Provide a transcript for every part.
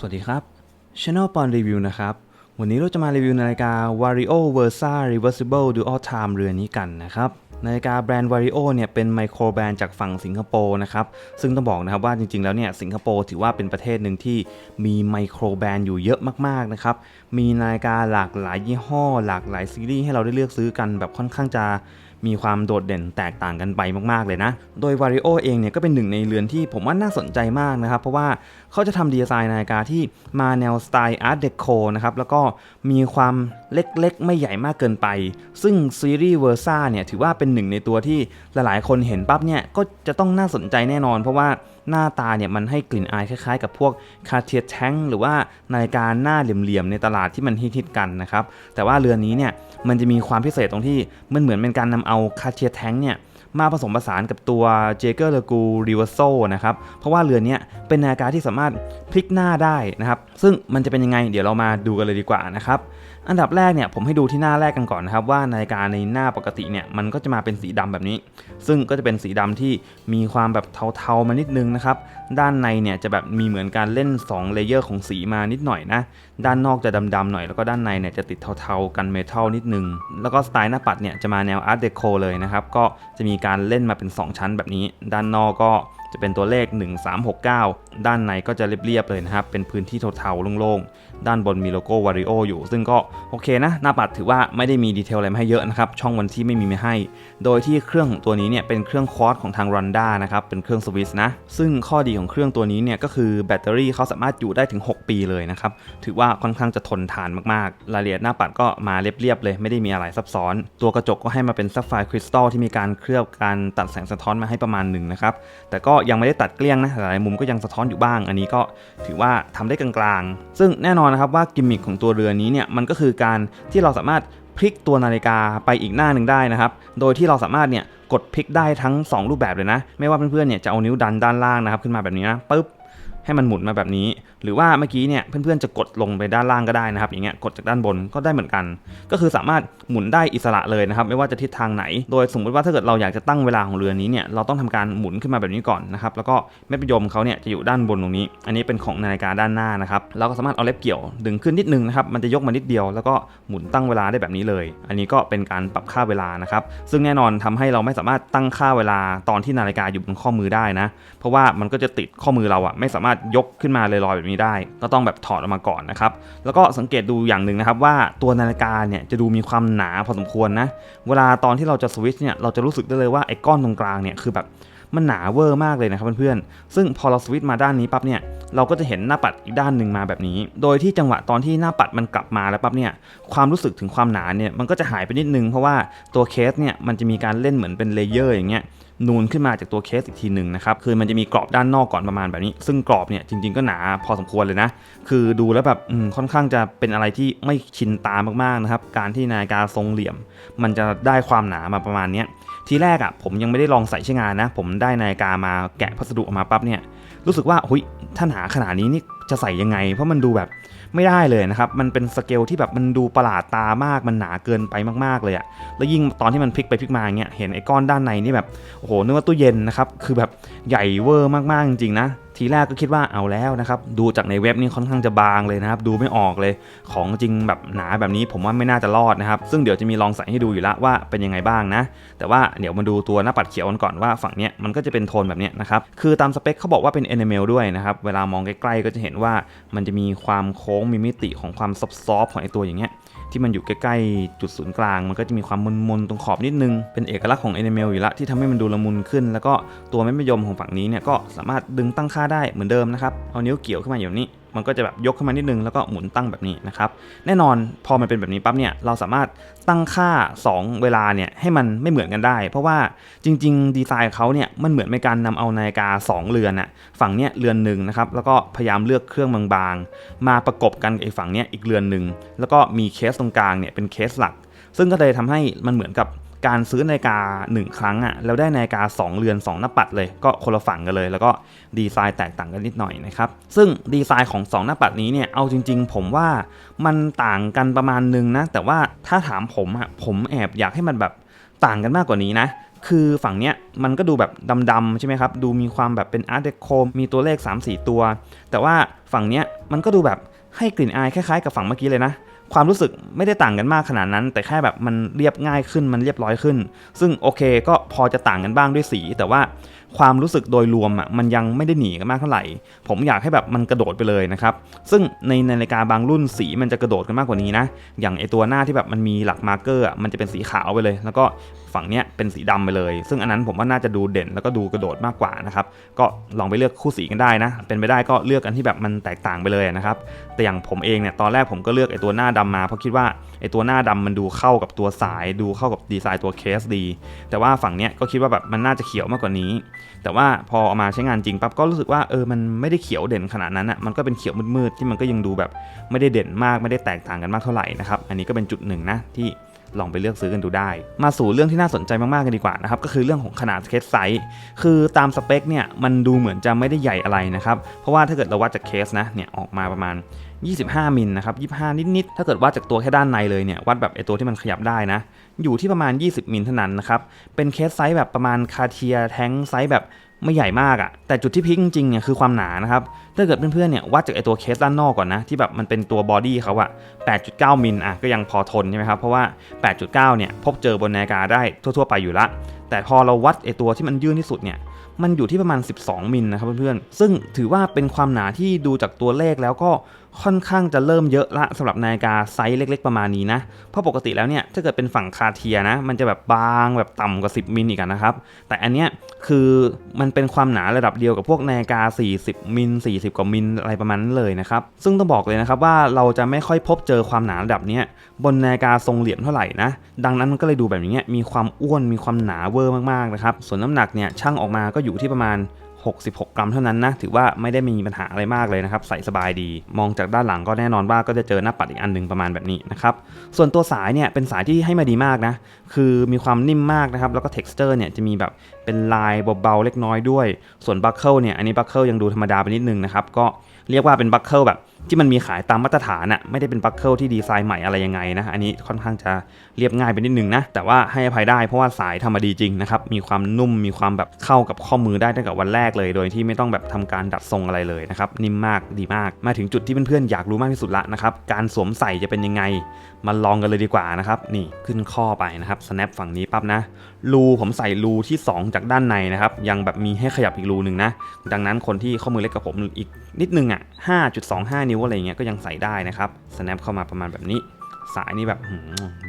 สวัสดีครับ Channel ปอนรีวิวนะครับ วันนี้เราจะมารีวิวนาฬิกา Vario Versa Reversible Dual Time เรือนนี้กันนะครับนาฬิกาแบรนด์ Vario เนี่ยเป็นไมโครแบรนด์จากฝั่งสิงคโปร์นะครับซึ่งต้องบอกนะครับว่าจริงๆแล้วเนี่ยสิงคโปร์ถือว่าเป็นประเทศหนึ่งที่มีไมโครแบรนด์อยู่เยอะมากๆนะครับมีนาฬิกาหลากหลายยี่ห้อ หลากหลายซีรีส์ให้เราได้เลือกซื้อกันแบบค่อนข้างจะ มีความโดดเด่นแตกต่างกันไปมากๆเลยนะ โดยวาริโอเองเนี่ยก็เป็นหนึ่งในเรือนที่ผมว่าน่าสนใจมากนะครับ เพราะว่าเขาจะทำดีไซน์นาฬิกาที่มาแนวสไตล์อาร์ตเดโคนะครับ แล้วก็มีความเล็กๆ ไม่ใหญ่มากเกินไป ซึ่งซีรีส์เวอร์ซ่าเนี่ยถือว่าเป็นหนึ่งในตัวที่หลายๆ คนเห็นปั๊บเนี่ยก็จะต้องน่าสนใจแน่นอน เพราะว่า หน้าตาเนี่ยมันให้กลิ่นอายคล้ายๆ กับพวก Cartier Tank หรือว่านาฬิกาหน้าเหลี่ยมๆในตลาดที่มันฮิตๆกันนะครับ แต่ว่าเรือนนี้เนี่ยมันจะมีความพิเศษตรงที่มันเหมือนเป็นการนำเอา Cartier Tank เนี่ยมาผสมผสานกับตัว j a g e r l e g o r e v e r s o นะครับ เพราะว่าเรือนนี้เป็นนาฬิกาที่สามารถพลิกหน้าได้นะครับ ซึ่งมันจะเป็นยังไงเดี๋ยวเรามาดูกันเลยดีกว่านะครับอันดับแรกเนี่ยผมให้ดูที่หน้าแรกกันก่อนนะครับว่านาฬิกาในหน้าปกติเนี่ยมันก็จะมาเป็นสีดำแบบนี้ ซึ่งก็จะเป็นสีดำที่มีความแบบเทาๆมานิดนึงนะครับด้านในเนี่ยจะแบบมีเหมือนการเล่น2เลเยอร์ของสีมานิดหน่อยนะด้านนอกจะดำๆหน่อยแล้วก็ด้านในเนี่ยจะติดเทาๆกันเมทัลนิดนึง แล้วก็สไตล์หน้าปัดเนี่ยจะมาแนวอาร์ตเดโคเลยนะครับก็จะมีการเล่นมาเป็น 2 ชั้นแบบนี้ ด้านนอกก็จะเป็นตัวเลข 1369 ด้านในก็จะเรียบๆเลยนะครับ เป็นพื้นที่เทาๆโล่งๆ ด้านบนมีโลโก้ Vario ออยู่ ซึ่งก็โอเคนะ หน้าปัดถือว่าไม่ได้มีดีเทลอะไรมาให้เยอะนะครับ ช่องวันที่ไม่มีมาให้ โดยที่เครื่องของตัวนี้เนี่ยเป็นเครื่องคอร์สของทาง Ronda นะครับ เป็นเครื่องสวิสนะ ซึ่งข้อดีของเครื่องตัวนี้เนี่ยก็คือแบตเตอรี่เขาสามารถอยู่ได้ถึง 6 ปีเลยนะครับ ถือว่าค่อนข้างจะทนทานมากๆ รายละเอียดหน้าปัดก็มาเรียบๆเลย ไม่ได้มีอะไรซับซ้อน ตัวกระจกก็ให้มาเป็นซับไฟคริสตัลที่มีการเคลือบการตัดแสงสะท้อนมาให้ประมาณหนึ่งนะครับ แต่ก็ยังไม่ได้ตัดเกลี้ยงนะ หลายมุมก็ยังสะท้อนอยู่บ้าง อันนี้ก็ถือว่าทำได้กลางๆ ซึ่งแน่นอนนะครับว่ากิมมิคของตัวเรือนี้เนี่ยมันก็คือการที่เราสามารถพลิกตัวนาฬิกาไปอีกหน้าหนึ่งได้นะครับ โดยที่เราสามารถเนี่ยกดพลิกได้ทั้ง 2 รูปแบบเลยนะ ไม่ว่าเพื่อนๆเนี่ยจะเอานิ้วดันด้านล่างนะครับขึ้นมาแบบนี้นะปึ๊บ ให้มันหมุนมาแบบนี้ หรือว่าเมื่อกี้เนี่ยเพื่อนๆจะกดลงไปด้านล่างก็ได้นะครับ อย่างเงี้ยกดจากด้านบนก็ได้เหมือนกัน ก็คือสามารถหมุนได้อิสระเลยนะครับ ไม่ว่าจะทิศทางไหน โดยสมมติว่าถ้าเกิดเราอยากจะตั้งเวลาของเรือนี้เนี่ยเราต้องทำการหมุนขึ้นมาแบบนี้ก่อนนะครับแล้วก็เม็ดประยมเขาเนี่ยจะอยู่ด้านบนตรงนี้ อันนี้เป็นของนาฬิกาด้านหน้านะครับเราก็สามารถเอาเล็บเกี่ยวดึงขึ้นนิดนึงนะครับมันจะยกมานิดเดียว แล้วก็หมุนตั้งเวลาได้แบบนี้เลย อันนี้ก็เป็นการปรับค่าเวลานะครับซึ่งแน่นอนทำให้เราไม่สามารถตั้งค่าเวลาตอนที่นาฬิกาอยู่บนข้อมือได้นะ เพราะว่ามันก็จะติดข้อมือเราอะไม่สามารถยกขึ้นมาลอยๆแบบนี้ได้ ก็ต้องแบบถอดออกมาก่อนนะครับ แล้วก็สังเกตดูอย่างหนึ่งนะครับว่าตัวนาฬิกาเนี่ยจะดูมีความหนาพอสมควรนะ เวลาตอนที่เราจะสวิตช์เนี่ยเราจะรู้สึกได้เลยว่าไอ้ก้อนตรงกลางเนี่ยคือแบบ มันหนาเวอร์มากเลยนะครับเพื่อนๆ ซึ่งพอเราสวิตช์มาด้านนี้ปั๊บเนี่ยเราก็จะเห็นหน้าปัดอีกด้านหนึ่งมาแบบนี้ โดยที่จังหวะตอนที่หน้าปัดมันกลับมาแล้วปั๊บเนี่ยความรู้สึกถึงความหนาเนี่ยมันก็จะหายไปนิดนึงเพราะว่าตัวเคสเนี่ยมันจะมีการเล่นเหมือนเป็นเลเยอร์อย่างเงี้ยนูนขึ้นมาจากตัวเคสอีกทีหนึ่งนะครับ คือมันจะมีกรอบด้านนอกก่อนประมาณแบบนี้ ซึ่งกรอบเนี่ยจริงๆก็หนาพอสมควรเลยนะ คือดูแล้วแบบค่อนข้างจะเป็นอะไรที่ไม่ชินตามากๆนะครับ การที่นาฬิกาทรงเหลี่ยม มันจะได้ความหนามาประมาณนี้ ทีแรกอะ่ะผมยังไม่ได้ลองใส่ใช้งานนะ ผมได้นาฬิกามาแกะพัสดุออกมาปั๊บเนี่ยรู้สึกว่าหุยถ้าหนาขนาดนี้นี่จะใส่ยังไง เพราะมันดูแบบไม่ได้เลยนะครับมันเป็นสเกลที่แบบมันดูประหลาดตามากมันหนาเกินไปมากๆเลยอะแล้วยิ่งตอนที่มันพลิกไปพลิกมาเงี้ยเห็นไอ้ก้อนด้านในนี่แบบโอ้โหนึกว่าตู้เย็นนะครับคือแบบใหญ่เวอร์มากๆจริงๆนะ ทีแรกก็คิดว่าเอาแล้วนะครับดูจากในเว็บนี่ค่อนข้างจะบางเลยนะครับดูไม่ออกเลยของจริงแบบหนาแบบนี้ผมว่าไม่น่าจะรอดนะครับซึ่งเดี๋ยวจะมีลองใส่ให้ดูอยู่ละว่าเป็นยังไงบ้างนะ แต่ว่าเดี๋ยวมาดูตัวหน้าปัดเขียวกันก่อนว่าฝั่งเนี้ยมันก็จะเป็นโทนแบบเนี้ยนะครับคือตามสเปคเขาบอกว่าเป็น enamel ด้วยนะครับเวลามองใกล้ๆก็จะเห็นว่ามันจะมีความโค้งมีมิติของความซอฟๆของไอตัวอย่างเงี้ย ที่มันอยู่ใกล้ๆจุดศูนย์กลาง มันก็จะมีความมนๆตรงขอบนิดนึง เป็นเอกลักษณ์ของ Enamel อยู่ละที่ทำให้มันดูละมุนขึ้น แล้วก็ตัวแม่มะยมของฝั่งนี้เนี่ยก็สามารถดึงตั้งค่าได้เหมือนเดิมนะครับ เอานิ้วเกี่ยวขึ้นมาอย่างนี้ มันก็จะแบบยกขึ้นมานิดนึงแล้วก็หมุนตั้งแบบนี้นะครับแน่นอนพอมันเป็นแบบนี้ปั๊บเนี่ยเราสามารถตั้งค่า 2 เวลาเนี่ยให้มันไม่เหมือนกันได้ เพราะว่าจริง ๆ ดีไซน์เขาเนี่ยมันเหมือนเป็นการนำเอานาฬิกา 2 เรือนอะฝั่งเนี้ยเรือนหนึ่งนะครับแล้วก็พยายามเลือกเครื่องบางๆ มาประกบกันกับไอ้ฝั่งเนี้ยอีกเรือนหนึ่งแล้วก็มีเคสตรงกลางเนี่ยเป็นเคสหลัก ซึ่งก็เลยทำให้มันเหมือนกับ การซื้อนาฬิกา 1 ครั้งอะ่ะแล้วได้นาฬิกา 2 เรือน 2 หน้าปัดเลย ก็คนละฝั่งกันเลย แล้วก็ดีไซน์แตกต่างกันนิดหน่อยนะครับซึ่งดีไซน์ของ 2 หน้าปัดนี้เนี่ยเอาจริง ๆ ผมว่ามันต่างกันประมาณนึงนะแต่ว่าถ้าถามผมอะผมแอบอยากให้มันแบบต่างกันมากกว่านี้นะคือฝั่งเนี้ยมันก็ดูแบบดำๆใช่ไหมครับ ดูมีความแบบเป็นอาร์ตเดโคมีตัวเลข 3-4 ตัว แต่ว่าฝั่งเนี้ยมันก็ดูแบบให้กลิ่นอายคล้ายๆ กับฝั่งเมื่อกี้เลยนะ ความรู้สึกไม่ได้ต่างกันมากขนาดนั้น แต่แค่แบบมันเรียบง่ายขึ้นมันเรียบร้อยขึ้น ซึ่งโอเคก็พอจะต่างกันบ้างด้วยสี แต่ว่าความรู้สึกโดยรวมอะมันยังไม่ได้หนีกันมากเท่าไหร่ ผมอยากให้แบบมันกระโดดไปเลยนะครับ ซึ่งในนาฬิกาบางรุ่นสีมันจะกระโดดกันมากกว่านี้นะ อย่างไอตัวหน้าที่แบบมันมีหลักมาร์กเกอร์อะมันจะเป็นสีขาวไปเลย แล้วก็ฝั่งเนี้ยเป็นสีดำไปเลย ซึ่งอันนั้นผมว่าน่าจะดูเด่นแล้วก็ดูกระโดดมากกว่านะครับ ก็ลองไปเลือกคู่สีกันได้นะ เป็นไปได้ก็เลือกกันที่แบบมันแตกต่างไปเลยนะครับ แต่อย่างผมเองเนี่ยตอนแรกผมก็เลือกไอตัวหน้าดำมาเพราะคิดว่าไอตัวหน้าดำมันดูเข้ากับตัวสาย ดูเข้ากับดีไซน์ตัวเคสดี แต่ว่าฝั่งเนี้ยก็คิดว่าแบบมันน่าจะเขียวมากกว่านี้แต่ว่าพอเอามาใช้งานจริงปั๊บก็รู้สึกว่าเออมันไม่ได้เขียวเด่นขนาดนั้นอะมันก็เป็นเขียวมืดๆที่มันก็ยังดูแบบไม่ได้เด่นมากไม่ได้แตกต่างกันมากเท่าไหร่นะครับอันนี้ก็เป็นจุดหนึ่งนะที่ลองไปเลือกซื้อกันดูได้ มาสู่เรื่องที่น่าสนใจมากๆกันดีกว่านะครับก็คือเรื่องของขนาดเคสไซส์คือตามสเปคเนี่ยมันดูเหมือนจะไม่ได้ใหญ่อะไรนะครับเพราะว่าถ้าเกิดเราวัดจากเคสนะเนี่ยออกมาประมาณ 25มิลนะครับ25 นิดๆถ้าเกิดวัดจากตัวแค่ด้านในเลยเนี่ยวัดแบบไอตัวที่มันขยับได้นะ อยู่ที่ประมาณ 20 มิลเท่านั้นนะครับ เป็นเคสไซส์แบบประมาณคาเทียแท้งไซส์แบบไม่ใหญ่มากอะ่ะแต่จุดที่พีคจริงๆเนี่ยคือความหนานะครับ ถ้าเกิดเพื่อนๆเนี่ยวัดจากไอตัวเคสด้านนอกก่อนนะ ที่แบบมันเป็นตัวบอดี้เขาอะ8.9 มิลอะก็ยังพอทนใช่ไหมครับ เพราะว่า 8.9 เนี่ยพบเจอบนนาฬิกาได้ทั่วๆ ไปอยู่ละ แต่พอเราวัดไอตัวที่มันยื่นที่สุดเนี่ย มันอยู่ที่ประมาณ 12 มิลนะครับเพื่อนๆ ซึ่งถือว่าเป็นความหนาที่ดูจากตัวเลขแล้วก็ ค่อนข้างจะเริ่มเยอะละสำหรับนาฬิกาไซส์เล็ก ๆ ประมาณนี้นะ เพราะปกติแล้วเนี่ยถ้าเกิดเป็นฝั่งคาเทียนะ มันจะแบบบางแบบต่ำกว่า 10 มิลอีกนะครับ แต่อันเนี้ยคือมันเป็นความหนาระดับเดียวกับพวกนาฬิกา 40 มิล 40 กว่ามิลอะไรประมาณนั้นเลยนะครับ ซึ่งต้องบอกเลยนะครับว่าเราจะไม่ค่อยพบเจอความหนาระดับเนี้ยบนนาฬิกาทรงเหลี่ยมเท่าไหร่นะ ดังนั้นมันก็เลยดูแบบนี้มีความอ้วนมีความหนาเวอร์มากๆนะครับ ส่วนน้ำหนักเนี่ยช่างออกมาก็อยู่ที่ประมาณ 66 กรัมเท่านั้นนะ ถือว่าไม่ได้มีปัญหาอะไรมากเลยนะครับ ใส่สบายดี มองจากด้านหลังก็แน่นอนว่าก็จะเจอหน้าปัดอีกอันหนึ่งประมาณแบบนี้นะครับ ส่วนตัวสายเนี่ยเป็นสายที่ให้มาดีมากนะ คือมีความนิ่มมากนะครับ แล้วก็ texture เนี่ยจะมีแบบเป็นลายเบาๆเล็กน้อยด้วย ส่วนบัคเกิลเนี่ย อันนี้บัคเกิลยังดูธรรมดาไปนิดนึงนะครับ ก็เรียกว่าเป็นบัคเกิลแบบ ที่มันมีขายตามมาตรฐานอะไม่ได้เป็นบัคเกิลที่ดีไซน์ใหม่อะไรยังไงนะอันนี้ค่อนข้างจะเรียบง่ายไปนิดนึงนะแต่ว่าให้อภัยได้เพราะว่าสายทำมาดีจริงนะครับมีความนุ่มมีความแบบเข้ากับข้อมือได้ตั้งแต่วันแรกเลย โดยที่ไม่ต้องแบบทำการดัดทรงอะไรเลยนะครับนิ่มมากดีมาก มาถึงจุดที่เพื่อนๆอยากรู้มากที่สุดละนะครับการสวมใส่จะเป็นยังไงมาลองกันเลยดีกว่านะครับนี่ขึ้นข้อไปนะครับ snap ฝั่งนี้ปั๊บนะรูผมใส่รูที่ 2 จากด้านในนะครับยังแบบมีให้ขยับอีกรูหนึ่งนะดังนั้นคนที่ข้อมือเล็กกับผมอีกนิดนึงอะ5.25นิ้วอะไรเงี้ยก็ยังใส่ได้นะครับ snap เข้ามาประมาณแบบนี้ สายนี่แบบ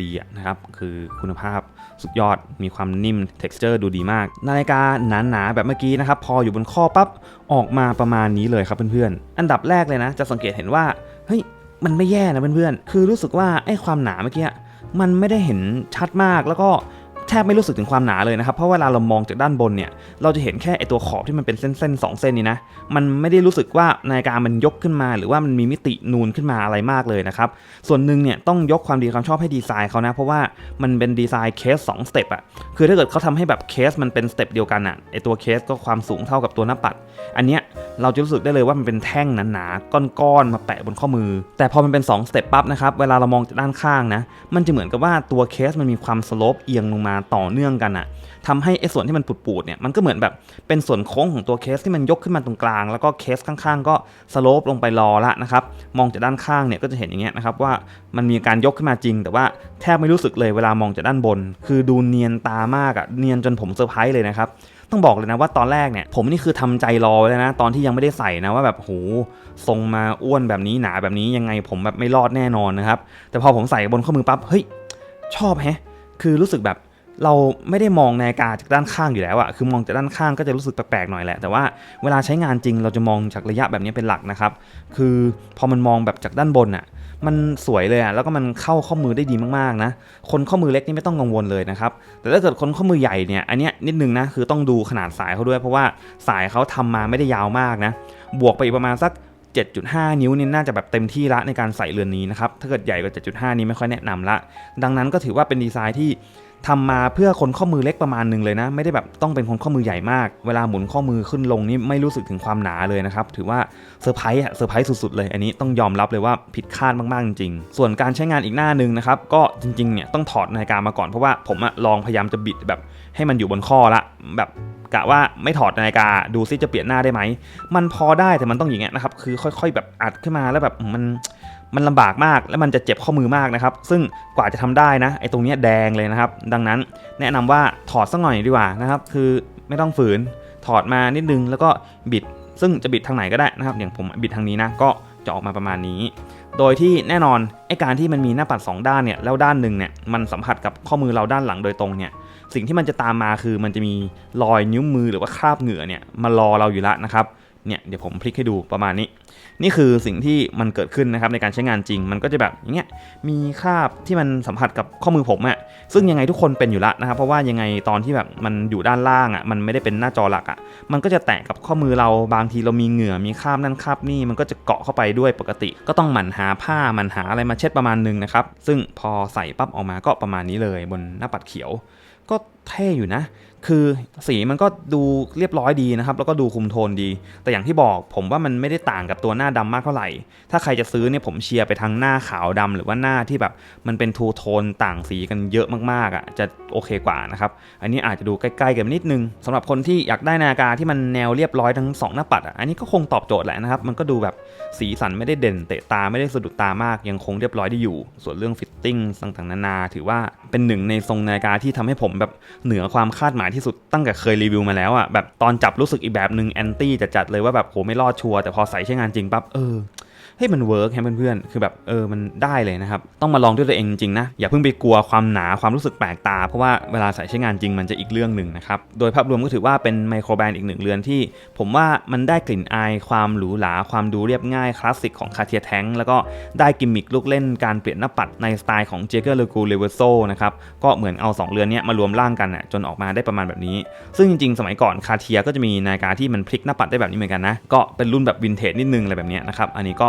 ดีอะนะครับ คือคุณภาพสุดยอดมีความนิ่ม texture ดูดีมาก นาฬิกาหนาๆแบบเมื่อกี้นะครับ พออยู่บนข้อปั๊บออกมาประมาณนี้เลยครับเพื่อนๆ อันดับแรกเลยนะ จะสังเกตเห็นว่าเฮ้ยมันไม่แย่นะเพื่อนๆ คือรู้สึกว่าไอ้ความหนาเมื่อกี้มันไม่ได้เห็นชัดมากแล้วก็ แทบไม่รู้สึกถึงความหนาเลยนะครับ เพราะเวลาเรามองจากด้านบนเนี่ย เราจะเห็นแค่ไอตัวขอบที่มันเป็นเส้นๆสองเส้นนี้นะ มันไม่ได้รู้สึกว่านาฬิกามันยกขึ้นมา หรือว่ามันมีมิตินูนขึ้นมาอะไรมากเลยนะครับ ส่วนหนึ่งเนี่ยต้องยกความดีความชอบให้ดีไซน์เขานะ เพราะว่ามันเป็นดีไซน์เคส2สเต็ปอะคือถ้าเกิดเขาทำให้แบบเคสมันเป็นสเต็ปเดียวกันอะไอตัวเคสก็ความสูงเท่ากับตัวหน้าปัด อันเนี้ย เราจะรู้สึกได้เลยว่ามันเป็นแท่งหนาๆก้อนๆมาแปะบนข้อมือ แต่พอมันเป็น2สเต็ปปั๊บนะครับเวลาเรามองจากด้านข้างนะมันจะเหมือนกับว่าตัวเคสมันมีความสโลปเอียงลงมาต่อเนื่องกันอะทำให้ไอ้ส่วนที่มันปูดๆเนี่ยมันก็เหมือนแบบเป็นส่วนโค้งของตัวเคสที่มันยกขึ้นมาตรงกลาง แล้วก็เคสข้างๆ ก็สโลปลงไปรอละนะครับมองจากด้านข้างเนี่ยก็จะเห็นอย่างเงี้ยนะครับว่ามันมีการยกขึ้นมาจริง แต่ว่าแทบไม่รู้สึกเลยเวลามองจากด้านบน คือดูเนียนตามากอะเนียนจนผมเซอร์ไพรส์เลยนะครับ ต้องบอกเลยนะว่าตอนแรกเนี่ยผมนี่คือทำใจรอไว้เลยนะ ตอนที่ยังไม่ได้ใส่นะว่าแบบโหทรงมาอ้วนแบบนี้หนาแบบนี้ยังไงผมแบบไม่รอดแน่นอนนะครับ แต่พอผมใส่บนข้อมือปั๊บเฮ้ยชอบแฮะ คือรู้สึกแบบเราไม่ได้มองนาฬิกาจากด้านข้างอยู่แล้วอะคือมองจากด้านข้างก็จะรู้สึกแปลกๆหน่อยแหละ แต่ว่าเวลาใช้งานจริงเราจะมองจากระยะแบบนี้เป็นหลักนะครับ คือพอมันมองแบบจากด้านบนอะ มันสวยเลยอะแล้วก็มันเข้าข้อมือได้ดีมากๆนะ คนข้อมือเล็กนี่ไม่ต้องกังวลเลยนะครับ แต่ถ้าเกิดคนข้อมือใหญ่เนี่ยอันเนี้ยนิดนึงนะคือต้องดูขนาดสายเขาด้วย เพราะว่าสายเขาทำมาไม่ได้ยาวมากนะ บวกไปอีกประมาณสัก 7.5 นิ้วนี่น่าจะแบบเต็มที่ละในการใส่เรือนนี้นะครับถ้าเกิดใหญ่กว่า 7.5 นี้ไม่ค่อยแนะนำละ ดังนั้นก็ถือว่าเป็นดีไซน์ที่ทำมาเพื่อคนข้อมือเล็กประมาณหนึ่งเลยนะ ไม่ได้แบบต้องเป็นคนข้อมือใหญ่มาก เวลาหมุนข้อมือขึ้นลงนี่ไม่รู้สึกถึงความหนาเลยนะครับ ถือว่าเซอร์ไพรส์อะเซอร์ไพรส์สุดๆเลยอันนี้ต้องยอมรับเลยว่าผิดคาดมากๆจริงๆส่วนการใช้งานอีกหน้าหนึ่งนะครับก็จริงๆเนี่ยต้องถอดนาฬิกามาก่อนเพราะว่าผมอะลองพยายามจะบิดแบบให้มันอยู่บนข้อละแบบกะว่าไม่ถอดนาฬิกาดูซิจะเปลี่ยนหน้าได้ไหมมันพอได้แต่มันต้องอย่างเงี้ยนะครับคือค่อย ๆ แบบอัดขึ้นมาแล้วแบบมัน มันลำบากมากแล้วมันจะเจ็บข้อมือมากนะครับ ซึ่งกว่าจะทำได้นะไอ้ตรงนี้แดงเลยนะครับ ดังนั้นแนะนำว่าถอดสักหน่อยดีกว่านะครับ คือไม่ต้องฝืนถอดมานิดนึงแล้วก็บิด ซึ่งจะบิดทางไหนก็ได้นะครับ อย่างผมบิดทางนี้นะก็จะออกมาประมาณนี้ โดยที่แน่นอนไอ้การที่มันมีหน้าปัด 2 ด้านเนี่ยแล้วด้านหนึ่งเนี่ยมันสัมผัสกับข้อมือเราด้านหลังโดยตรงเนี่ยสิ่งที่มันจะตามมาคือมันจะมีรอยนิ้วมือหรือว่าคราบเหงื่อเนี่ยมารอเราอยู่ล้วนะครับ เนี่ยเดี๋ยวผมพลิกให้ดูประมาณนี้ นี่คือสิ่งที่มันเกิดขึ้นนะครับในการใช้งานจริง มันก็จะแบบอย่างเงี้ยมีคราบที่มันสัมผัสกับข้อมือผมอะซึ่งยังไงทุกคนเป็นอยู่ละนะครับเพราะว่ายังไงตอนที่แบบมันอยู่ด้านล่างอะมันไม่ได้เป็นหน้าจอหลักอะมันก็จะแตะกับข้อมือเราบางทีเรามีเหงื่อมีคราบนั่นคราบนี่มันก็จะเกาะเข้าไปด้วยปกติ ก็ต้องหมั่นหาผ้าหมั่นหาอะไรมาเช็ดประมาณนึงนะครับซึ่งพอใส่ปั๊บออกมาก็ประมาณนี้เลยบนหน้าปัดเขียว ก็เท่อยู่นะ คือสีมันก็ดูเรียบร้อยดีนะครับ แล้วก็ดูคุมโทนดี แต่อย่างที่บอกผมว่ามันไม่ได้ต่างกับตัวหน้าดำมากเท่าไหร่ ถ้าใครจะซื้อเนี่ยผมเชียร์ไปทางหน้าขาวดำหรือว่าหน้าที่แบบมันเป็นทูโทนต่างสีกันเยอะมากๆอะจะโอเคกว่านะครับ อันนี้อาจจะดูใกล้ๆกันนิดนึงสำหรับคนที่อยากได้นาฬิกาที่มันแนวเรียบร้อยทั้งสองหน้าปัดอะอันนี้ก็คงตอบโจทย์แหละนะครับ มันก็ดูแบบสีสันไม่ได้เด่นเตะตาไม่ได้สะดุดตามาก ยังคงเรียบร้อยได้อยู่ ส่วนเรื่องฟิตติ้งต่างๆนานา ถือว่าเป็นหนึ่งในทรงนาฬิกาที่ทำให้ผมแบบเหนือความคาดหมายที่สุดตั้งแต่เคยรีวิวมาแล้วอะแบบตอนจับรู้สึกอีกแบบหนึ่งแอนตี้จัดๆเลยว่าแบบโหไม่รอดชัวร์แต่พอใส่ใช้งานจริงปั๊บเออ เฮ้ยมันเวิร์กแฮะเพื่อนๆคือแบบเออมันได้เลยนะครับต้องมาลองด้วยตัวเองจริงนะอย่าเพิ่งไปกลัวความหนาความรู้สึกแปลกตา เพราะว่าเวลาใส่ใช้งานจริงมันจะอีกเรื่องหนึ่งนะครับโดยภาพรวมก็ถือว่าเป็นไมโครแบรนด์อีกหนึ่งเรือนที่ ผมว่ามันได้กลิ่นอายความหรูหราความดูเรียบง่ายคลาสสิกของคาเทียแทงแล้วก็ได้กิมมิคลูกเล่นการเปลี่ยนหน้าปัดในสไตล์ของเจเกอร์เลกูเลเวโซนะครับก็เหมือนเอาสองเรือนนี้มารวมร่างกันอะจนออกมาได้ประมาณแบบนี้ ซึ่งจริงๆ สมัยก่อนคาเทียก็จะมีนาฬิกาที่มันพลิกหน้าปัดได้แบบนี้เหมือนกันนะก็เป็นรุ่นแบบวินเทจนิดนึงอะไรแบบนี้นะครับอันนี้ก็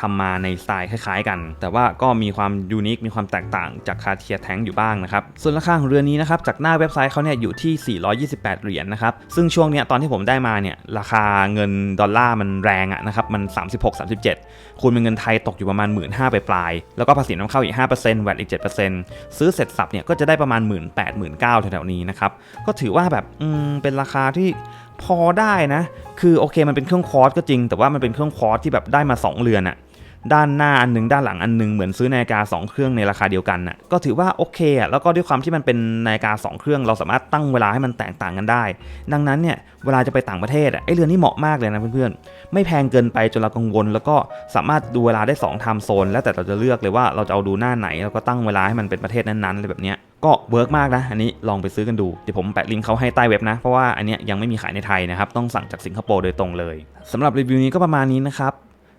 ทำมาในสไตล์คล้ายๆกัน แต่ว่าก็มีความยูนิค มีความแตกต่างจากคาเทียแทงอยู่บ้างนะครับ ส่วนราคาของเรือนี้นะครับ จากหน้าเว็บไซต์เขาเนี่ยอยู่ที่ 428 เหรียญนะครับ ซึ่งช่วงเนี้ยตอนที่ผมได้มาเนี่ย ราคาเงินดอลลาร์มันแรงอะนะครับ มัน 36 37 คูณเป็นเงินไทยตกอยู่ประมาณ 1 5ื่นไปปลายๆแล้วก็ภาษีนำเข้าอีก 5%แวดอีก 7%ซื้อเสร็จสับเนี่ยก็จะได้ประมาณ 1 8 0 0 0 1 9 0 0แถวๆนี้นะครับ ก็ถือว่าแบบอืมเป็นราคาที่พอได้นะ คือโอเคมันเป็นเครื่องควอตก็จริง แต่ว่ามันเป็นเครื่องควอตที่แบบได้มาสองเรือนอะ ด้านหน้าอันหนึงด้านหลังอันหนึงเหมือนซื้อนาฬิกา2 เครื่องในราคาเดียวกันน่ะก็ถือว่าโอเคอะแล้วก็ด้วยความที่มันเป็นนาฬิกา2 เครื่อง เราสามารถตั้งเวลาให้มันแตกต่างกันได้ ดังนั้นเนี่ยเวลาจะไปต่างประเทศอะไอเรือนนี้เหมาะมากเลยนะเพื่อนๆไม่แพงเกินไปจนเรากังวล แล้วก็สามารถดูเวลาได้2ไทม์โซนแล้วแต่เราจะเลือกเลยว่าเราจะเอาดูหน้าไหนแล้วก็ตั้งเวลาให้มันเป็นประเทศนั้นๆอะไรแบบเนี้ยก็เวิร์กมากนะ อันนี้ลองไปซื้อกันดู เดี๋ยวผมแปะลิงก์เขาให้ใต้เว็บนะ เพราะว่าอันเนี้ยยังไม่มีขายในไทยนะครับ ต้องสั่งจากสิงคโปร์โดยตรงเลยสำหรับรีวิวนี้ก็ประมาณนี้นะครับ